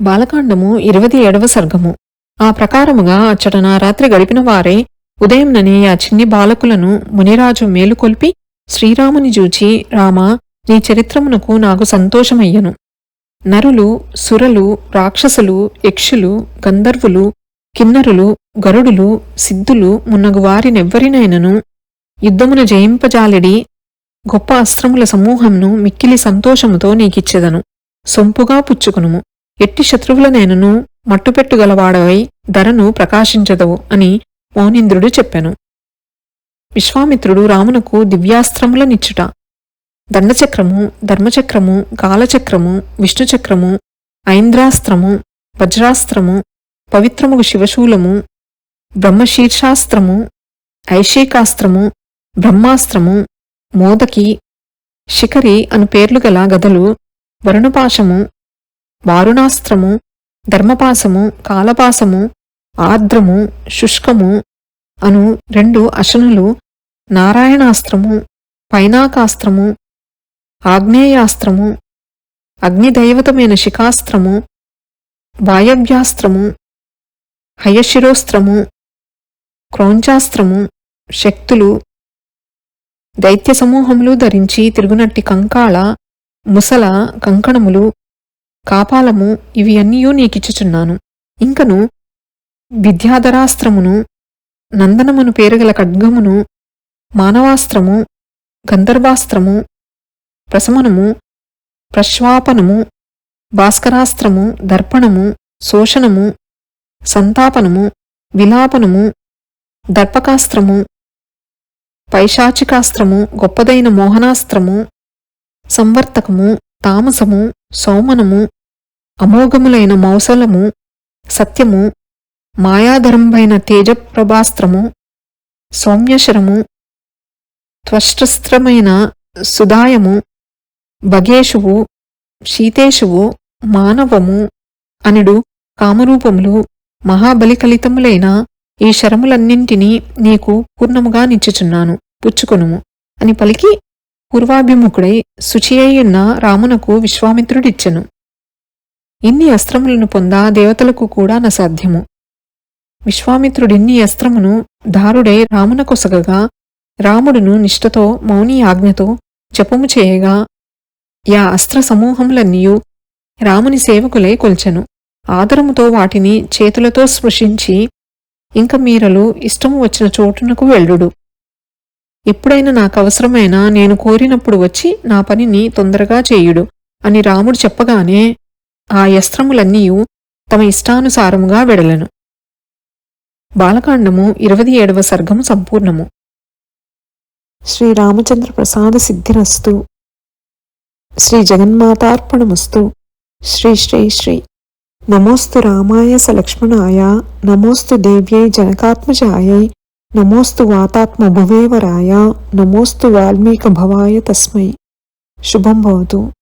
బాలకాండము ఇరవది ఏడవ సర్గము. ఆ ప్రకారముగా అచ్చటన రాత్రి గడిపిన వారే ఉదయంననే ఆ చిన్ని బాలకులను మునిరాజు మేలుకొల్పి శ్రీరాముని జూచి రామ నీ చరిత్రమునకు నాకు సంతోషమయ్యను. నరులు సురలు రాక్షసులు యక్షులు గంధర్వులు కిన్నరులు గరుడులు సిద్ధులు మున్నగు వారినెవ్వరినైనను యుద్ధమున జయింపజాలిడి గొప్ప అస్త్రముల సమూహంను మిక్కిలి సంతోషముతో నీకిచ్చెదను. సొంపుగా పుచ్చుకునుము. ఎట్టి శత్రువులనేనను మట్టుపెట్టుగలవాడవై ధరను ప్రకాశించదవు అని మౌనీంద్రుడు చెప్పెను. విశ్వామిత్రుడు రామునకు దివ్యాస్త్రములనిచ్చుట. దండచక్రము ధర్మచక్రము కాలచక్రము విష్ణుచక్రము ఐంద్రాస్త్రము వజ్రాస్త్రము పవిత్రముగు శివశూలము బ్రహ్మశీర్షాస్త్రము ఐషేకాస్త్రము బ్రహ్మాస్త్రము మోదకి శిఖరి అను పేర్లు గల గదలు వరుణపాశము వారుణాస్త్రము ధర్మపాసము కాలపాసము ఆర్ద్రము శుష్కము అను రెండు అశనులు నారాయణాస్త్రము పైనాకాస్త్రము ఆగ్నేయాస్త్రము అగ్నిదైవతమైన శిఖాస్త్రము వాయవ్యాస్త్రము హయశిరోస్త్రము క్రౌంచాస్త్రము శక్తులు దైత్య సమూహములు ధరించి తిరుగునట్టి కంకాళ ముసల కంకణములు కాపాలము ఇవి అన్నీయూ నీకిచ్చుచున్నాను. ఇంకను విద్యాధరాస్త్రమును నందనమును పేరుగల ఖడ్గమును మానవాస్త్రము గంధర్వాస్త్రము ప్రశమనము ప్రశ్వాపనము భాస్కరాస్త్రము దర్పణము శోషణము సంతాపనము విలాపనము దర్పకాస్త్రము పైశాచికాస్త్రము గొప్పదైన మోహనాస్త్రము సంవర్తకము తామసము సౌమనము అమోఘములైన మౌసలము సత్యము మాయాధరంపైన తేజప్రభాస్త్రము సౌమ్యశరము త్వష్టస్త్రమైన సుదాయము భగేషువు శీతేశువు మానవము అనుడు కామరూపములు మహాబలికలితములైన ఈ శరములన్నింటినీ నీకు పూర్ణముగా నిచ్చుచున్నాను. పుచ్చుకొనుము. అని పలికి పూర్వాభిముఖుడై శుచియ్యున్న రామునకు విశ్వామిత్రుడిచ్చెను. ఇన్ని అస్త్రములను పొందా దేవతలకు కూడా నసాధ్యము విశ్వామిత్రుడిన్ని అస్త్రమును దారుడై రామునకొసగగా రాముడును నిష్ఠతో మౌని ఆజ్ఞతో జపము చేయగా యా అస్త్ర సమూహములన్నీయు రాముని సేవకులై కొల్చెను. ఆదరముతో వాటిని చేతులతో స్పృశించి ఇంక మీరలు ఇష్టము వచ్చిన చోటునకు వెళ్ళుడు. ఎప్పుడైనా నాకు అవసరమైన నేను కోరినప్పుడు వచ్చి నా పనిని తొందరగా చేయుడు అని రాముడు చెప్పగానే ఆ యస్త్రములన్నీయు తమ ఇష్టానుసారముగా వెడలను. బాలకాండము ఇరవై ఏడవ సర్గము సంపూర్ణము. శ్రీరామచంద్ర ప్రసాద సిద్ధిరస్తు. శ్రీ జగన్మాతార్పణమస్తు. శ్రీ శ్రీ శ్రీ. నమోస్తు రామాయ సలక్ష్మణాయ. నమోస్తు దేవ్యై జనకాత్మజాయై. नमोस्तु वातात्मभुवेवराय नमोस्तु वाल्मीकभवाय तस्मै। शुभं भवतु।